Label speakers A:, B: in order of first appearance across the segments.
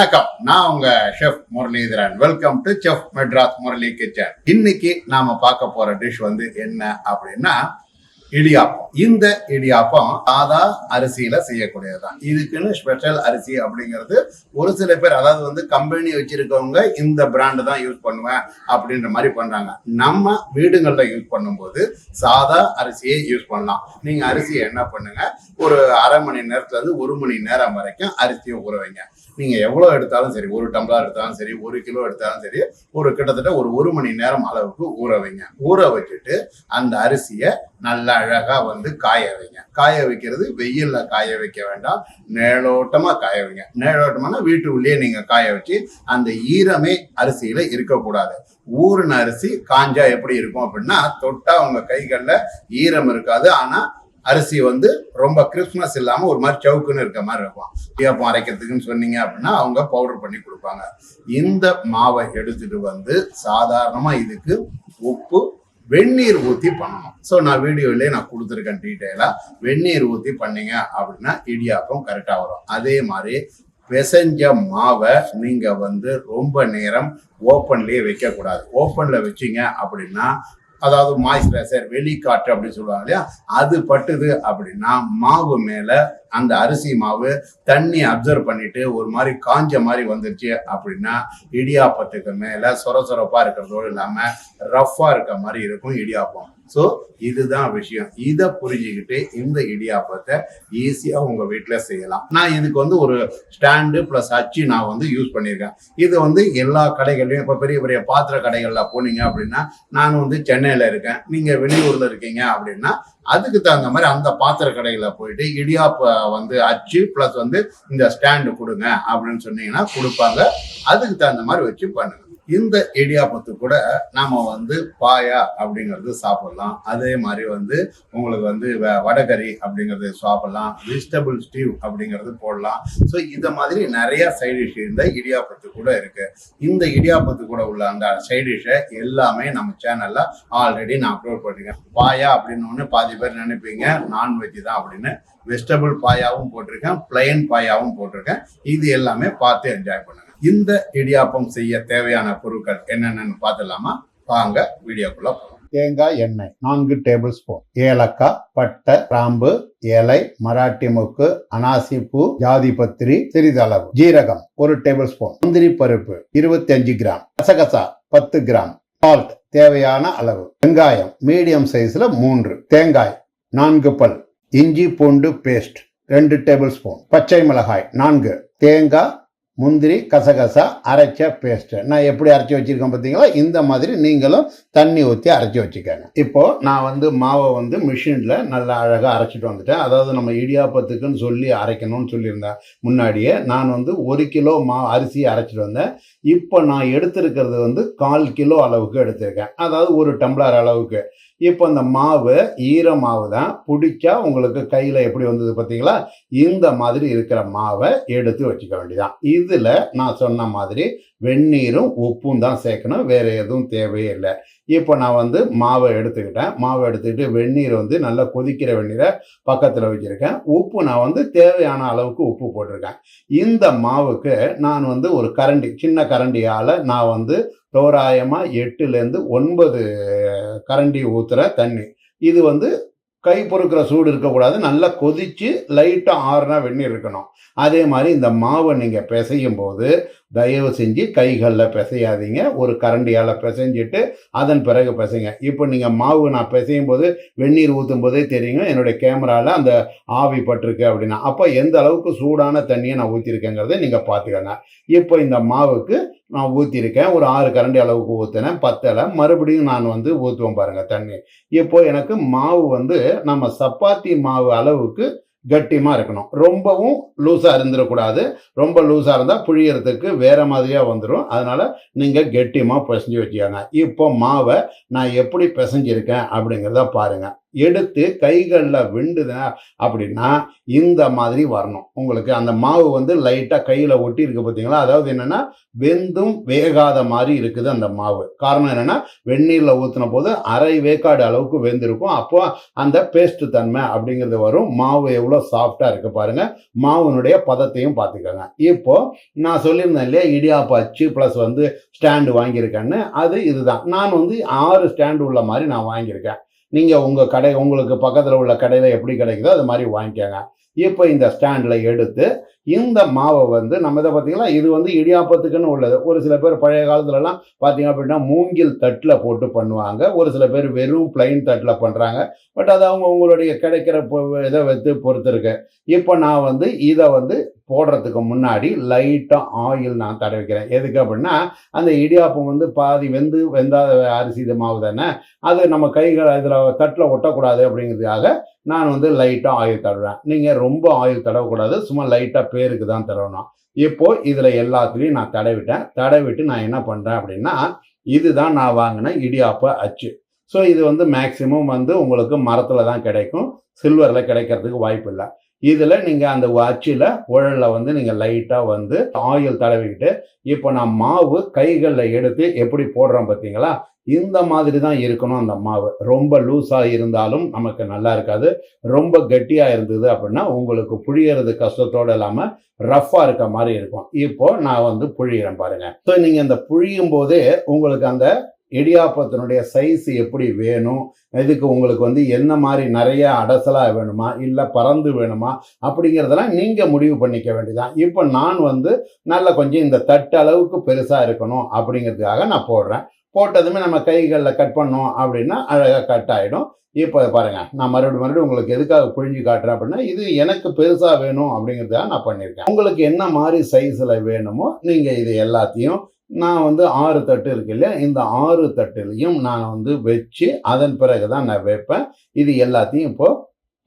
A: வணக்கம். நான் உங்க chef Muralidharan. Welcome to chef Madras Murali kitchen இன்னைக்கு நாம பார்க்க போற டிஷ் வந்து என்ன அப்படின்னா இடியாப்பம். இந்த இடியாப்பம் சாதா அரிசியில செய்யக்கூடியதுதான். இதுக்குன்னு ஸ்பெஷல் அரிசி அப்படிங்கிறது ஒரு சில பேர் அதாவது வந்து கம்பெனி வச்சிருக்கவங்க இந்த பிராண்டு தான் யூஸ் பண்ணுவேன் அப்படின்ற மாதிரி பண்றாங்க. நம்ம வீடுகளில் யூஸ் பண்ணும்போது சாதா அரிசியை யூஸ் பண்ணலாம். நீங்க அரிசியை என்ன பண்ணுங்க? ஒரு அரை மணி நேரத்துல இருந்து ஒரு மணி நேரம் வரைக்கும் அரிசியை ஊற வைங்க. நீங்க எவ்வளவு எடுத்தாலும் சரி ஒரு டம்ளர் எடுத்தாலும் சரி ஒரு கிலோ எடுத்தாலும் சரி ஒரு கிட்டத்தட்ட ஒரு ஒரு மணி நேரம் அளவுக்கு ஊற வைங்க. ஊற வச்சுட்டு அந்த அரிசியை நல்லா அழகா வந்து காய வைங்க. காய வைக்கிறது வெயில்ல காய வைக்க வேண்டாம். நேலோட்டமா காய வைங்க. நேலோட்டமான வீட்டுக்குள்ளேயே நீங்க காய வச்சு அந்த ஈரமே அரிசியில இருக்கக்கூடாது. ஊறின அரிசி காஞ்சா எப்படி இருக்கும் அப்படின்னா தொட்டா உங்க கைகள்ல ஈரம் இருக்காது. ஆனா அரிசி வந்து ரொம்ப கிறிஸ்மஸ் இல்லாம ஒரு மாதிரி சவுக்குன்னு இருக்க மாதிரி இருக்கும். இடியாப்பம் அரைக்கிறதுக்குன்னு சொன்னீங்க அப்படின்னா அவங்க பவுடர் பண்ணி கொடுப்பாங்க. இந்த மாவை எடுத்துட்டு வந்து சாதாரணமா இதுக்கு உப்பு வெந்நீர் ஊற்றி பண்ணணும். ஸோ நான் வீடியோலேயே நான் கொடுத்துருக்கேன் டீட்டெயிலாக வெந்நீர் ஊற்றி பண்ணீங்க அப்படின்னா இடியாப்பம் கரெக்டாக வரும். அதே மாதிரி பிசைஞ்ச மாவை நீங்கள் வந்து ரொம்ப நேரம் ஓப்பன்லேயே வைக்கக்கூடாது. ஓப்பனில் வச்சீங்க அப்படின்னா அதாவது மாய்ஸ்சரைசர் வெளிக்காற்று அப்படின்னு சொல்லுவாங்க இல்லையா? அது பட்டுது அப்படின்னா மாவு மேலே அந்த அரிசி மாவு தண்ணி அப்சர்வ் பண்ணிட்டு ஒரு மாதிரி காஞ்ச மாதிரி வந்துருச்சு அப்படின்னா இடியாப்பத்துக்கு மேல சொர சொரப்பாக இருக்கிறதோடு இல்லாம ரஃப்பாக இருக்க மாதிரி இருக்கும் இடியாப்பம். ஸோ இதுதான் விஷயம். இதை புரிஞ்சுக்கிட்டு இந்த இடியாப்பத்தை ஈஸியாக உங்கள் வீட்டில் செய்யலாம். நான் இதுக்கு வந்து ஒரு ஸ்டாண்டு ப்ளஸ் அச்சு நான் வந்து யூஸ் பண்ணியிருக்கேன். இது வந்து எல்லா கடைகள்லையும் இப்போ பெரிய பெரிய பாத்திர கடைகளில் போனீங்க அப்படின்னா நான் வந்து சென்னையில் இருக்கேன். நீங்கள் வெளியூரில் இருக்கீங்க அப்படின்னா அதுக்கு தகுந்த மாதிரி அந்த பாத்திர கடையில் போயிட்டு இடியாப்ப வந்து அச்சு ப்ளஸ் வந்து இந்த ஸ்டாண்டு கொடுங்க அப்படின்னு சொன்னீங்கன்னா கொடுப்பாங்க. அதுக்கு தகுந்த மாதிரி வச்சு பண்ணுங்க. இந்த இடியாப்பத்து கூட நாம வந்து பாயா அப்படிங்கிறது சாப்பிடலாம். அதே மாதிரி வந்து உங்களுக்கு வந்து வ- வடகறி அப்படிங்கிறது சாப்பிடலாம். வெஜிடபிள் ஸ்டீவ் அப்படிங்கிறது போடலாம். ஸோ இதை மாதிரி நிறைய சைடிஷ் இந்த இடியாப்பத்து கூட இருக்கு. இந்த இடியாப்பத்து கூட உள்ள அந்த சைடிஷை எல்லாமே நம்ம சேனல்ல ஆல்ரெடி நான் அப்லோட் பண்ணிருக்கேன். பாயா அப்படின்னு ஒன்று பாதி பேர் நினைப்பீங்க. நான்வெஜ் தான் அப்படின்னு வெஜிடபிள் பாயாவும் போட்டிருக்கேன். பிளைன் பாயாவும் போட்டிருக்கேன். இது எல்லாமே பார்த்து என்ஜாய் பண்ணுங்க. இந்த இடியாப்பம் செய்ய தேவையான பொருட்கள் என்னென்னு பார்த்துடலாமா? வாங்க வீடியோக்குள்ள போகலாம் தேங்காய் எண்ணெய் நான்கு டேபிள் ஸ்பூன் ஏலக்காய் பட்டை கிராம்பு ஏலை மராட்டி மொக்கு அனாசி பூ ஜாதி பத்திரி சிறிதளவு. ஜீரகம் ஒரு டேபிள் ஸ்பூன் முந்திரி பருப்பு இருபத்தி அஞ்சு கிராம். கசகசா பத்து கிராம். சால்ட் தேவையான அளவு. வெங்காயம் மீடியம் சைஸ்ல மூன்று. தேங்காய் நான்கு பல். இஞ்சி பூண்டு பேஸ்ட் ரெண்டு டேபிள் ஸ்பூன் பச்சை மிளகாய் நான்கு. தேங்காய் முந்திரி கசகசா அரைச்ச பேஸ்ட் நான் எப்படி அரைச்சி வச்சிருக்கேன் பார்த்தீங்களா? இந்த மாதிரி நீங்களும் தண்ணி ஊற்றி அரைச்சி வச்சுக்கோங்க. இப்போ நான் வந்து மாவை வந்து மிஷினில் நல்லா அழகாக அரைச்சிட்டு வந்துட்டேன். அதாவது நம்ம இடியாப்பத்துக்குன்னு சொல்லி அரைக்கணும்னு சொல்லியிருந்தேன் முன்னாடியே. நான் வந்து ஒரு கிலோ மா அரிசி அரைச்சிட்டு வந்தேன். இப்போ நான் எடுத்திருக்கிறது வந்து கால் கிலோ அளவுக்கு எடுத்திருக்கேன். அதாவது ஒரு டம்ளர் அளவுக்கு. இப்போ இந்த மாவு ஈர மாவு தான் பிடிச்சா உங்களுக்கு கையில் எப்படி வந்தது பார்த்தீங்களா? இந்த மாதிரி இருக்கிற மாவை எடுத்து வச்சுக்க வேண்டியதான் இதில் நான் சொன்ன மாதிரி வெந்நீரும் உப்பும் தான் சேர்க்கணும். வேறு எதுவும் தேவையே இல்லை. இப்போ நான் வந்து மாவை எடுத்துக்கிட்டேன். மாவை எடுத்துக்கிட்டு வெந்நீர் வந்து நல்லா கொதிக்கிற வெந்நீரை பக்கத்தில் வச்சுருக்கேன். உப்பு நான் வந்து தேவையான அளவுக்கு உப்பு போட்டிருக்கேன். இந்த மாவுக்கு நான் வந்து ஒரு கரண்டி சின்ன கரண்டியால் நான் வந்து தோராயமாக எட்டுலேருந்து ஒன்பது கரண்டி ஊற்றுற தண்ணி. இது வந்து கை பொறுக்கிற சூடு இருக்கக்கூடாது. நல்லா கொதித்து லைட்டாக ஆறுனா வெந்நீர் இருக்கணும். அதே மாதிரி இந்த மாவை நீங்கள் பிசையும் போது தயவு செஞ்சு கைகளில் பிசையாதீங்க. ஒரு கரண்டியால் பிசைஞ்சிட்டு அதன் பிறகு பிசைங்க. இப்போ நீங்கள் மாவு நான் பிசையும் போது வெந்நீர் ஊற்றும் போதே தெரியுங்க. என்னுடைய கேமராவில் அந்த ஆவி பட்டிருக்கு அப்படின்னா. அப்போ எந்த அளவுக்கு சூடான தண்ணியை நான் ஊற்றிருக்கேங்கிறத நீங்கள் பார்த்துக்கோங்க. இப்போ இந்த மாவுக்கு நான் ஊற்றிருக்கேன் ஒரு ஆறு கரண்டி அளவுக்கு ஊற்றினேன் பத்தலை. மறுபடியும் நான் வந்து ஊற்றுவேன் பாருங்கள் தண்ணி. இப்போ எனக்கு மாவு வந்து நம்ம சப்பாத்தி மாவு அளவுக்கு கட்டியமாக இருக்கணும். ரொம்பவும் லூஸாக இருந்துடக்கூடாது. ரொம்ப லூஸாக இருந்தால் புழியறதுக்கு வேறு மாதிரியாக வந்துடும் அதனால நீங்கள் கெட்டியமாக பிசைஞ்சு வச்சுக்கோங்க. இப்போ மாவை நான் எப்படி பிசைஞ்சிருக்கேன் அப்படிங்கிறத பாருங்கள் எடுத்து கைகளில் விண்டுதுன்னா அப்படின்னா இந்த மாதிரி வரணும். உங்களுக்கு அந்த மாவு வந்து லைட்டாக கையில் ஒட்டி இருக்கு பார்த்தீங்களா அதாவது என்னென்னா வெந்தும் வேகாத மாதிரி இருக்குது அந்த மாவு. காரணம் என்னென்னா வெந்நீரில் ஊற்றின போது அரை வேக்காடு அளவுக்கு வெந்திருக்கும். அப்போ அந்த பேஸ்ட் தன்மை அப்படிங்கிறது வரும். மாவு எவ்வளோ சாஃப்டாக இருக்குது பாருங்கள் மாவுனுடைய பதத்தையும் பார்த்துக்கோங்க. இப்போ நான் சொல்லியிருந்தேன் இல்லையா? இடியாப்பா அச்சு ப்ளஸ் வந்து ஸ்டாண்டு வாங்கியிருக்கேன்னு. அது இதுதான். நான் வந்து ஆறு ஸ்டாண்டு உள்ள மாதிரி நான் வாங்கியிருக்கேன். நீங்கள் உங்கள் கடை உங்களுக்கு பக்கத்தில் உள்ள கடையில் எப்படி கிடைக்குதோ அது மாதிரி வாங்கிக்கோங்க. இப்போ இந்த ஸ்டாண்டில் எடுத்து இந்த மாவை வந்து நம்ம இதை பார்த்தீங்களா? இது வந்து இடியாப்பத்துக்குன்னு உள்ளது. ஒரு சில பேர் பழைய காலத்துலலாம் பார்த்தீங்க அப்படின்னா மூங்கில் தட்டில் போட்டு பண்ணுவாங்க. ஒரு சில பேர் வெறும் பிளைன் தட்டில் பண்ணுறாங்க. பட் அது அவங்க உங்களுடைய கிடைக்கிற பொ- இதை வைத்து பொறுத்துருக்கு. இப்போ நான் வந்து இதை வந்து போடுறதுக்கு முன்னாடி லைட்டாக ஆயில் நான் தடவிக்கிறேன் எதுக்கு அப்படின்னா அந்த இடியாப்பம் வந்து பாதி வெந்து வெந்தாத அரிசி இது மாவு தானே? அது நம்ம கைகள் இதில் தட்டில் ஒட்டக்கூடாது அப்படிங்கிறதுக்காக நான் வந்து லைட்டாக ஆயில் தடவேன் நீங்கள் ரொம்ப ஆயில் தடவக்கூடாது. சும்மா லைட்டாக பேருக்கு தான் தரணும். இப்போ இதுல எல்லாத்துலேயும் நான் தடவிட்டேன். தடவிட்டு நான் என்ன பண்றேன் அப்படின்னா இதுதான் நான் வாங்கின இடியாப்ப அச்சு. ஸோ இது வந்து மேக்சிமம் வந்து உங்களுக்கு மரத்தில் தான் கிடைக்கும் சில்வரில் கிடைக்கிறதுக்கு வாய்ப்பு இல்லை இதில் நீங்கள் அந்த அச்சில் உழலில் வந்து நீங்கள் லைட்டாக வந்து ஆயில் தடவிக்கிட்டு இப்போ நான் மாவு கைகளில் எடுத்து எப்படி போடுறோம் பார்த்தீங்களா? இந்த மாதிரி தான் இருக்கணும் அந்த மாவு. ரொம்ப லூஸாக இருந்தாலும் நமக்கு நல்லா இருக்காது. ரொம்ப கெட்டியாக இருந்தது அப்படின்னா உங்களுக்கு புழியறது கஷ்டத்தோடு இல்லாமல் ரஃப்பாக இருக்க மாதிரி இருக்கும். இப்போ நான் வந்து புழியிறேன் பாருங்க. ஸோ நீங்கள் இந்த புழியும் போதே உங்களுக்கு அந்த இடியாப்பத்தினுடைய சைஸ் எப்படி வேணும்? இதுக்கு உங்களுக்கு வந்து என்ன மாதிரி நிறைய அடசலாக வேணுமா? இல்லை பறந்து வேணுமா? அப்படிங்கிறதெல்லாம் நீங்கள் முடிவு பண்ணிக்க வேண்டியதான் இப்போ நான் வந்து நல்ல கொஞ்சம் இந்த தட்டு அளவுக்கு பெருசாக இருக்கணும் அப்படிங்கிறதுக்காக நான் போடுறேன். போட்டதுமே நம்ம கைகளில் கட் பண்ணோம் அப்படின்னா அழகாக கட் ஆகிடும் இப்போ பாருங்கள் நான் மறுபடியும் மறுபடியும் உங்களுக்கு எதுக்காக புழிஞ்சு காட்டுறேன் அப்படின்னா இது எனக்கு பெருசாக வேணும் அப்படிங்கிறதுக்காக நான் பண்ணியிருக்கேன். உங்களுக்கு என்ன மாதிரி சைஸில் வேணுமோ நீங்கள் இது எல்லாத்தையும் நான் வந்து ஆறு தட்டு இருக்கு இல்லையா? இந்த ஆறு தட்டுலையும் நான் வந்து வச்சு அதன் பிறகு தான் நான் வைப்பேன். இது எல்லாத்தையும் இப்போ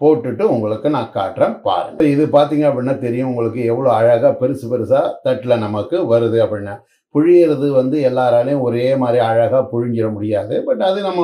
A: போட்டுட்டு உங்களுக்கு நான் காட்டுறேன் பாருங்க. இது பார்த்தீங்க அப்படின்னா தெரியும் உங்களுக்கு எவ்வளோ அழகாக பெருசு பெருசாக தட்டில் நமக்கு வருது அப்படின்னு. புழியறது வந்து எல்லாராலையும் ஒரே மாதிரி அழகாக புழிஞ்சிட முடியாது. பட் அது நம்ம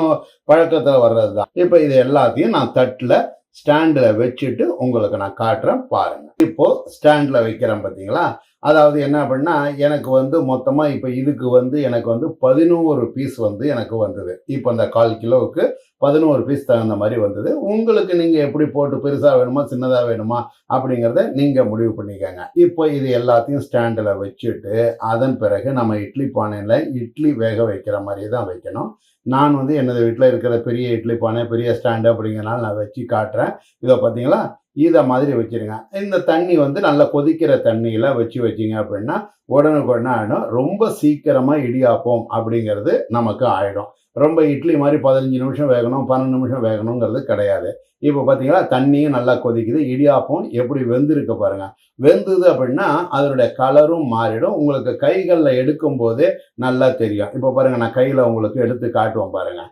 A: பழக்கத்தில் வர்றது தான் இப்போ இது எல்லாத்தையும் நான் தட்டில் ஸ்டாண்டில் வச்சுட்டு உங்களுக்கு நான் காட்டுறேன் பாருங்க. இப்போ ஸ்டாண்டில் வைக்கிறேன் பார்த்தீங்களா அதாவது என்ன அப்படின்னா எனக்கு வந்து மொத்தமாக இப்போ இதுக்கு வந்து எனக்கு வந்து பதினோரு பீஸ் வந்து எனக்கு வந்தது. இப்போ அந்த கால் கிலோவுக்கு பதினோரு பீஸ் தகுந்த மாதிரி வந்தது. உங்களுக்கு நீங்கள் எப்படி போட்டு பெருசாக வேணுமா சின்னதாக வேணுமா அப்படிங்கிறத நீங்கள் முடிவு பண்ணிக்கோங்க. இப்போ இது எல்லாத்தையும் ஸ்டாண்டில் வச்சுட்டு அதன் பிறகு நம்ம இட்லி பானையில் இட்லி வேக வைக்கிற மாதிரி தான் வைக்கணும். நான் வந்து எனது வீட்டில் இருக்கிற பெரிய இட்லி பானை பெரிய ஸ்டாண்டு அப்படிங்கிறனால நான் வச்சு காட்டுறேன். இதை பார்த்தீங்களா இதை மாதிரி வச்சிருங்க. இந்த தண்ணி வந்து நல்லா கொதிக்கிற தண்ணியில் வச்சு வச்சிங்க அப்படின்னா உடனுக்குடனே ஆகிடும் ரொம்ப சீக்கிரமாக இடியாப்போம் அப்படிங்கிறது நமக்கு ஆகிடும் ரொம்ப இட்லி மாதிரி பதினஞ்சு நிமிஷம் வேகணும் பன்னெண்டு நிமிஷம் வேகணுங்கிறது கிடையாது. இப்போ பார்த்தீங்களா தண்ணியும் நல்லா கொதிக்குது இடியாப்பம் எப்படி வெந்திருக்கு பாருங்கள் வெந்தது அப்படின்னா அதனுடைய கலரும் மாறிடும். உங்களுக்கு கைகளில் எடுக்கும் போதே நல்லா தெரியும். இப்போ பாருங்கள் நான் கையில் உங்களுக்கு எடுத்து காட்டுவோம் பாருங்கள்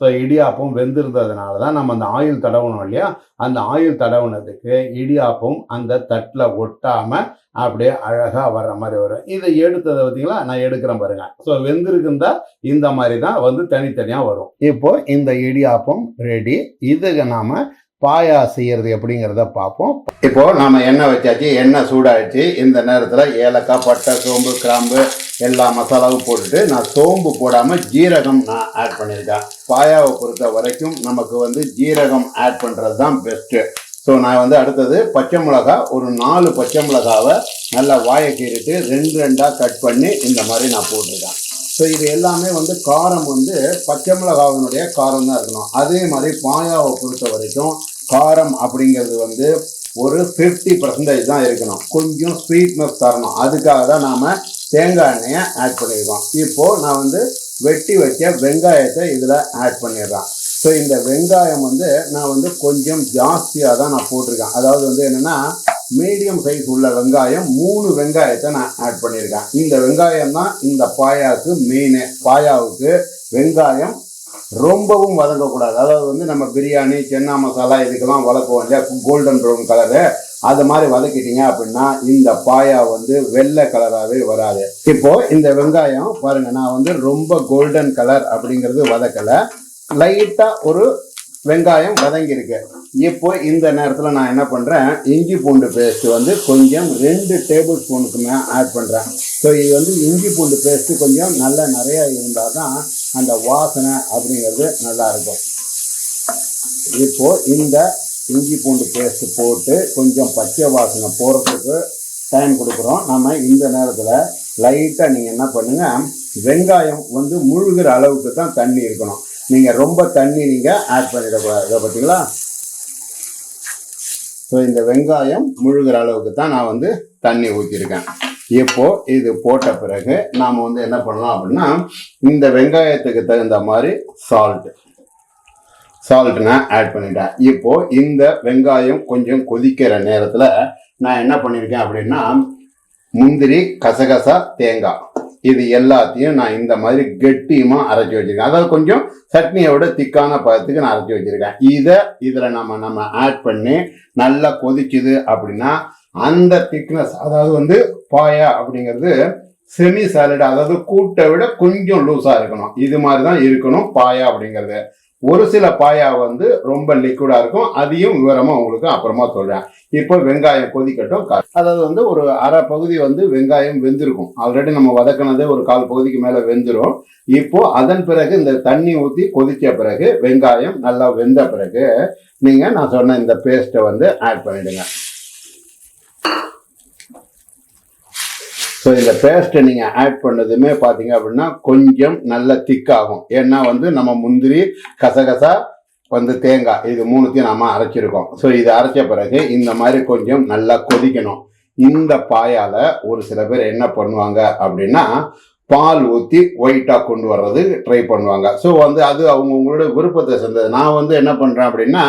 A: ஸோ இடியாப்பம் வெந்திருந்ததுனால தான் நம்ம அந்த ஆயில் தடவணும் இல்லையா? அந்த ஆயில் தடவுனதுக்கு இடியாப்பம் அந்த தட்டில் ஒட்டாமல் அப்படியே அழகாக வர்ற மாதிரி வரும். இதை எடுத்ததை பார்த்தீங்களா? நான் எடுக்கிறேன் பாருங்க. ஸோ வெந்திருக்குந்தா இந்த மாதிரி தான் வந்து தனித்தனியாக வரும். இப்போ இந்த இடியாப்பம் ரெடி இதுக்கு நாம பாயா செய்யறது எப்படிங்கிறத பார்ப்போம். இப்போ நாம எண்ணெய் வச்சாச்சு எண்ணெய் சூடாயிடுச்சு. இந்த நேரத்தில் ஏலக்காய் பட்டை சோம்பு கிராம்பு எல்லா மசாலாவும் போட்டுட்டு நான் சோம்பு போடாமல் ஜீரகம் நான் ஆட் பண்ணியிருக்கேன். பாயாவை பொறுத்த வரைக்கும் நமக்கு வந்து ஜீரகம் ஆட் பண்ணுறது தான் பெஸ்ட்டு ஸோ நான் வந்து அடுத்தது பச்சை மிளகா ஒரு நாலு பச்சை மிளகாவை நல்லா வாயை கீறிட்டு ரெண்டு ரெண்டாக கட் பண்ணி இந்த மாதிரி நான் போட்டிருக்கேன். ஸோ இது எல்லாமே வந்து காரம் வந்து பச்சை மிளகாவினுடைய காரம் தான் இருக்கணும். அதே மாதிரி பாயாவை பொறுத்த வரைக்கும் காரம் அப்படிங்கிறது வந்து ஒரு ஃபிஃப்டி பர்சன்டேஜ் தான் இருக்கணும். கொஞ்சம் ஸ்வீட்னஸ் தரணும். அதுக்காக தான் நாம் தேங்காய் எண்ணெயை ஆட் பண்ணியிருக்கோம் இப்போது நான் வந்து வெட்டி வைக்க வெங்காயத்தை இதில் ஆட் பண்ணிடுறேன். ஸோ இந்த வெங்காயம் வந்து நான் வந்து கொஞ்சம் ஜாஸ்தியாக தான் நான் போட்டிருக்கேன். அதாவது வந்து என்னென்னா மீடியம் சைஸ் உள்ள வெங்காயம் மூணு வெங்காயத்தை நான் ஆட் பண்ணியிருக்கேன். இந்த வெங்காயம் தான் இந்த பாயாவுக்கு மெயின் பாயாவுக்கு வெங்காயம் ரொம்பவும் வதங்கக்கூடாது. அதாவது வந்து நம்ம பிரியாணி சென்னா மசாலா இதுக்கெல்லாம் வளர்க்குவோம் இல்லையா? கோல்டன் ப்ரௌன் கலரு அது மாதிரி வதக்கிட்டீங்க அப்படின்னா இந்த பாயா வந்து வெள்ளை கலராகவே வராது. இப்போ இந்த வெங்காயம் பாருங்க நான் வந்து ரொம்ப கோல்டன் கலர் அப்படிங்கிறது வதக்கலை. லைட்டாக ஒரு வெங்காயம் வதங்கியிருக்கு. இப்போ இந்த நேரத்தில் நான் என்ன பண்ணுறேன் இஞ்சி பூண்டு பேஸ்ட்டு வந்து கொஞ்சம் ரெண்டு டேபிள் ஸ்பூனுக்கு மேலே ஆட் பண்ணுறேன் ஸோ இது வந்து இஞ்சி பூண்டு பேஸ்ட்டு கொஞ்சம் நல்லா நிறையா இருந்தால் தான் அந்த வாசனை அப்படிங்கிறது நல்லா இருக்கும். இப்போ இந்த இஞ்சி பூண்டு பேஸ்ட்டு போட்டு கொஞ்சம் பச்சை வாசனை போகிறதுக்கு டைம் கொடுக்குறோம். நம்ம இந்த நேரத்தில் லைட்டாக நீங்கள் என்ன பண்ணுங்கள் வெங்காயம் வந்து முழுகிற அளவுக்கு தான் தண்ணி இருக்கணும். நீங்கள் ரொம்ப தண்ணி நீங்கள் ஆட் பண்ணிடக்கூடாது. இதை பார்த்தீங்களா? ஸோ இந்த வெங்காயம் முழுகிற அளவுக்கு தான் நான் வந்து தண்ணி ஊற்றிருக்கேன் இப்போது இது போட்ட பிறகு நாம் வந்து என்ன பண்ணலாம் அப்படின்னா இந்த வெங்காயத்துக்கு தகுந்த மாதிரி சால்ட் சால்ட் நான் ஆட் பண்ணிட்டேன். இப்போது இந்த வெங்காயம் கொஞ்சம் கொதிக்கிற நேரத்தில் நான் என்ன பண்ணியிருக்கேன் அப்படின்னா முந்திரி கசகசா தேங்காய் இது எல்லாத்தையும் நான் இந்த மாதிரி கெட்டியமா அரைச்சி வச்சிருக்கேன். அதாவது கொஞ்சம் சட்னியோட திக்கான பதத்துக்கு நான் அரைச்சி வச்சிருக்கேன். இதை இதில் நம்ம நம்ம ஆட் பண்ணி நல்லா கொதிச்சுது அப்படின்னா அந்த திக்னஸ் அதாவது வந்து பாயா அப்படிங்கிறது செமி சாலிட் அதாவது கூட்டை விட கொஞ்சம் லூஸாக இருக்கணும். இது மாதிரி தான் இருக்கணும் பாயா அப்படிங்கிறது. ஒரு சில பாயா வந்து ரொம்ப லிக்விடா இருக்கும். அதையும் விவரமா உங்களுக்கு அப்புறமா சொல்றேன். இப்போ வெங்காயம் கொதிக்கட்டும். க- அதாவது வந்து ஒரு அரை பகுதி வந்து வெங்காயம் வெந்திருக்கும். ஆல்ரெடி நம்ம வதக்கினதே ஒரு கால் பகுதிக்கு மேல வெந்துரும். இப்போ அதன் பிறகு இந்த தண்ணி ஊற்றி கொதிச்ச பிறகு வெங்காயம் நல்லா வெந்த பிறகு நீங்க நான் சொன்ன இந்த பேஸ்ட்டை வந்து ஆட் பண்ணிடுங்க. ஸோ இந்த பேஸ்ட்டை நீங்கள் ஆட் பண்ணதுமே பார்த்தீங்க அப்படின்னா கொஞ்சம் நல்ல திக்காகும் ஏன்னா வந்து நம்ம முந்திரி கசகசா வந்து தேங்காய் இது மூணுத்தையும் நம்ம அரைச்சிருக்கோம். ஸோ இது அரைச்ச பிறகு இந்த மாதிரி கொஞ்சம் நல்லா கொதிக்கணும். இந்த பாயால ஒரு சில பேர் என்ன பண்ணுவாங்க அப்படின்னா பால் ஊற்றி ஒயிட்டாக கொண்டு வர்றது ட்ரை பண்ணுவாங்க. ஸோ வந்து அது அவங்கவுங்களோட விருப்பத்தை சேர்ந்தது. நான் வந்து என்ன பண்ணுறேன் அப்படின்னா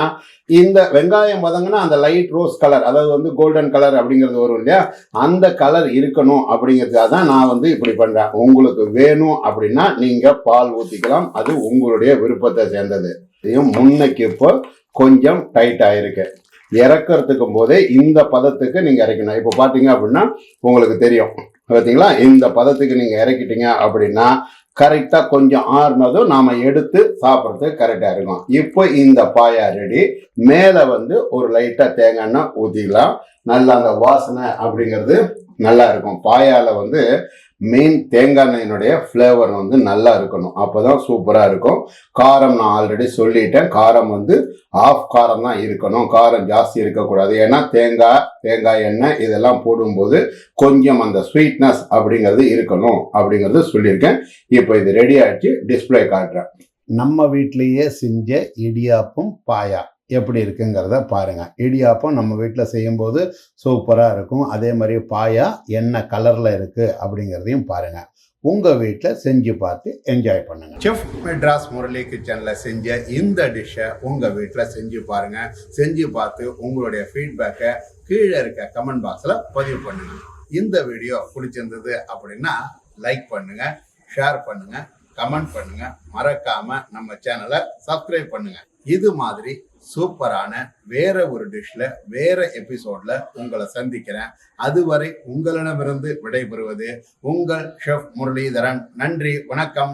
A: இந்த வெங்காயம் வதங்கினா அந்த லைட் ரோஸ் கலர் அதாவது வந்து கோல்டன் கலர் அப்படிங்கிறது வரும் இல்லையா? அந்த கலர் இருக்கணும் அப்படிங்கிறதுக்காக தான் நான் வந்து இப்படி பண்ணுறேன் உங்களுக்கு வேணும் அப்படின்னா நீங்கள் பால் ஊற்றிக்கலாம் அது உங்களுடைய விருப்பத்தை சேர்ந்தது. இதையும் முன்னைக்கு இப்போ கொஞ்சம் டைட் ஆகிருக்கு இறக்கறதுக்கும் போதே இந்த பதத்துக்கு நீங்கள் இறக்கணும். இப்போ பார்த்தீங்க அப்படின்னா உங்களுக்கு தெரியும். பார்த்தீங்களா இந்த பதத்துக்கு நீங்கள் இறக்கிட்டீங்க அப்படின்னா கரெக்டாக கொஞ்சம் ஆறுனதும் நாம் எடுத்து சாப்பிட்றதுக்கு கரெக்டாக இருக்கும். இப்போ இந்த பாயா ரெடி மேலே வந்து ஒரு லைட்டாக தேங்காய் எண்ணெய் ஊத்திக்கலாம் நல்ல அந்த வாசனை அப்படிங்கிறது நல்லா இருக்கும் பாயால வந்து மெயின் தேங்காய் எண்ணெயினுடைய ஃப்ளேவர் வந்து நல்லா இருக்கணும் அப்போ தான் சூப்பராக இருக்கும் காரம் நான் ஆல்ரெடி சொல்லிட்டேன். காரம் வந்து ஆஃப் காரம் தான் இருக்கணும். காரம் ஜாஸ்தி இருக்கக்கூடாது. ஏன்னா தேங்காய் தேங்காய் எண்ணெய் இதெல்லாம் போடும்போது கொஞ்சம் அந்த ஸ்வீட்னஸ் அப்படிங்கிறது இருக்கணும் அப்படிங்கிறது சொல்லியிருக்கேன். இப்போ இது ரெடி ஆகிடுச்சு டிஸ்ப்ளே காட்டுறேன். நம்ம வீட்லேயே செஞ்ச இடியாப்பம் பாயா. எப்படி இருக்குங்கிறத பாருங்கள் இடியாப்பம் நம்ம வீட்டில் செய்யும்போது சூப்பராக இருக்கும். அதே மாதிரி பாயா என்ன கலரில் இருக்குது அப்படிங்கிறதையும் பாருங்கள் உங்கள் வீட்டில் செஞ்சு பார்த்து என்ஜாய் பண்ணுங்க. செஃப் மெட்ராஸ் முரளி கிச்சனில் செஞ்ச இந்த டிஷ்ஷை உங்கள் வீட்டில் செஞ்சு பாருங்கள் செஞ்சு பார்த்து உங்களுடைய ஃபீட்பேக்கை கீழே இருக்க கமெண்ட் பாக்ஸில் பதிவு பண்ணுங்கள் இந்த வீடியோ பிடிச்சிருந்தது அப்படின்னா லைக் பண்ணுங்கள் ஷேர் பண்ணுங்கள் கமெண்ட் பண்ணுங்கள் மறக்காமல் நம்ம சேனலை சப்ஸ்கிரைப் பண்ணுங்கள் இது மாதிரி சூப்பரான வேற ஒரு டிஷ்ல வேற எபிசோட்ல உங்களை சந்திக்கிறேன். அதுவரை உங்களிடமிருந்து விடைபெறுவது உங்கள் ஷெஃப் முரளிதரன். நன்றி வணக்கம்.